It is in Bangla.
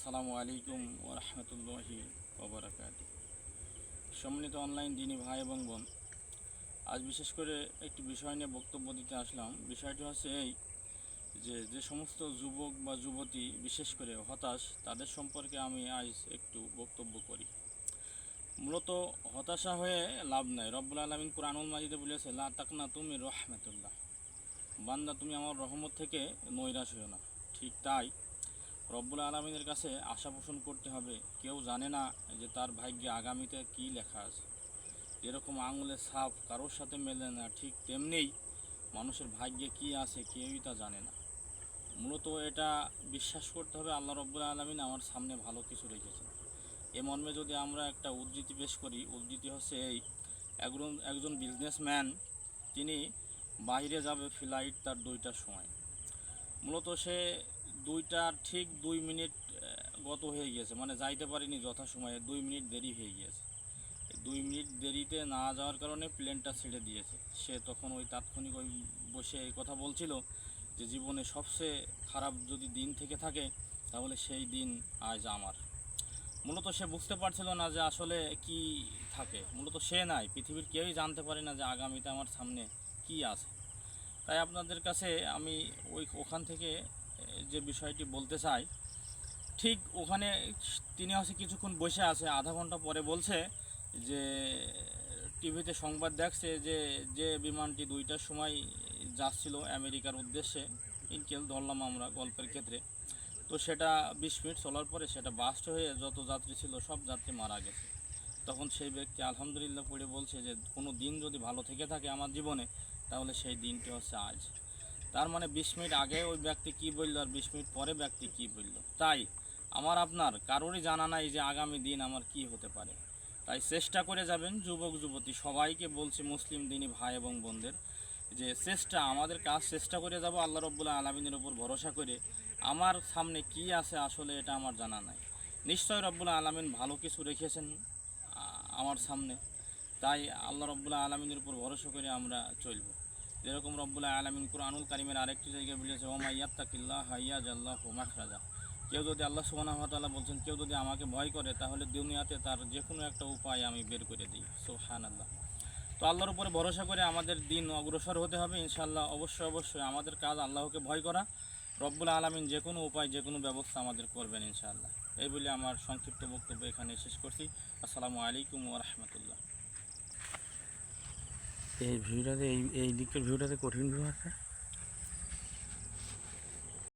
আসসালামু আলাইকুম ও রহমতুল্লাহি ওবরাকাত সম্মানিত অনলাইন দিনী ভাই এবং বোন, আজ বিশেষ করে একটি বিষয় নিয়ে বক্তব্য দিতে আসলাম। বিষয়টি হচ্ছে এই যে যে সমস্ত যুবক বা যুবতী, বিশেষ করে হতাশ, তাদের সম্পর্কে আমি আজ একটু বক্তব্য করি। মূলত হতাশা হয়ে লাভ নাই। রব্বুল আলমিন কুরআনুল মাজিদে বলেছে, লা তাকনা তুমি রহমতুল্লাহ। বান্দা, তুমি আমার রহমত থেকে নৈরাশ হও না। ঠিক তাই রব্বুল আলমিনের কাছে আশা পোষণ করতে হবে। কেউ জানে না যে তার ভাগ্যে আগামীতে কী লেখা আছে। যেরকম আঙুলের সাপ কারোর সাথে মেলে না, ঠিক তেমনিই মানুষের ভাগ্যে কী আছে কেউই তা জানে না। মূলত এটা বিশ্বাস করতে হবে আল্লাহ রব্বুল আলমিন আমার সামনে ভালো কিছু রেখেছেন। এ মর্মে যদি আমরা একটা উদ্ধৃতি পেশ করি, উদ্ধৃতি হচ্ছে এই, একজন একজন বিজনেসম্যান তিনি বাইরে যাবে ফ্লাইট তার দুইটার সময়। মূলত সে দুইটার ঠিক দুই মিনিট গত হয়ে গিয়েছে। মানে যাইতে পারিনি যথাসময়ে, দুই মিনিট দেরি হয়ে গিয়েছে। দুই মিনিট দেরিতে না যাওয়ার কারণে প্লেনটা ছেড়ে দিয়েছে। সে তখন ওই তাৎক্ষণিক ওই বসে এই কথা বলছিল যে, জীবনে সবচেয়ে খারাপ যদি দিন থেকে থাকে, তাহলে সেই দিন আজ আমার। মূলত সে বুঝতে পারছিল না যে আসলে কি থাকে। মূলত সে নাই, পৃথিবীর কেউই জানতে পারে না যে আগামীতে আমার সামনে কি আছে। তাই আপনাদের কাছে আমি ওই ওখান থেকে যে বিষয়টি বলতে চাই, ঠিক ওখানে তিনি হচ্ছে কিছুক্ষণ বসে আছে, আধা ঘণ্টা পরে বলছে যে, টিভিতে সংবাদ দেখছে যে যে বিমানটি দুইটার সময় যাচ্ছিল আমেরিকার উদ্দেশ্যে ইনকেল ধরলাম আমরা গল্পের ক্ষেত্রে। তো সেটা বিশ মিনিট চলার পরে সেটা বাস্ট হয়ে যত যাত্রী ছিল সব যাত্রী মারা গেছে। তখন সেই ব্যক্তি আলহামদুলিল্লাহ পড়ে বলছে যে, কোনো দিন যদি ভালো থেকে থাকে আমার জীবনে, তাহলে সেই দিনটি হচ্ছে আজ। তার মানে বিশ মিনিট আগে ওই ব্যক্তি কি বলল আর বিশ মিনিট পরে ব্যক্তি কি বলল? তাই আমার আপনার কারোরই জানা নাই যে আগামী দিন আমার কি হতে পারে। তাই চেষ্টা করে যাবেন যুবক, যুবতী সবাইকে বলছি, মুসলিম দিনী ভাই এবং বোনদের যে চেষ্টা, আমাদের কাজ চেষ্টা করে যাব আল্লাহ রব্বুল্লাহ আলমিনের উপর ভরসা করে। আমার সামনে কি আছে আসলে এটা আমার জানা নাই। নিশ্চয় রব্বুল্লাহ আলমিন ভালো কিছু রেখেছেন আমার সামনে। তাই আল্লাহ রব্বুল্লাহ আলমিনের উপর ভরসা করে আমরা চলব। যেরকম রব্বুল্লাহ আলমিন কুরআনুল কারিমের আরেকটি জায়গায় বলেছে ওমা ইয়াত্তাকিল্লাহ হাইয়া জাল্লাহ মাখরাজা। কেউ যদি আল্লাহ সুবাহ বলছেন, কেউ যদি আমাকে ভয় করে, তাহলে দুনিয়াতে তার যে কোনো একটা উপায় আমি বের করে দিই। সোহান আল্লাহ তো আল্লাহর উপরে ভরসা করে আমাদের দিন অগ্রসর হতে হবে ইনশাল্লাহ অবশ্যই অবশ্যই আমাদের কাজ আল্লাহকে ভয় করা। রব্বুল আলমিন যে কোনো উপায় যে কোনো ব্যবস্থা আমাদের করবেন, ইনশাআল্লাহ। এই বলে আমার সংক্ষিপ্ত বক্তব্য এখানে শেষ করছি। আসসালামু আলাইকুম ও রহমতুল্লাহ। এই ভিউটাতে এই এই দিকের ভিউটাতে কঠিন ভিউ আছে?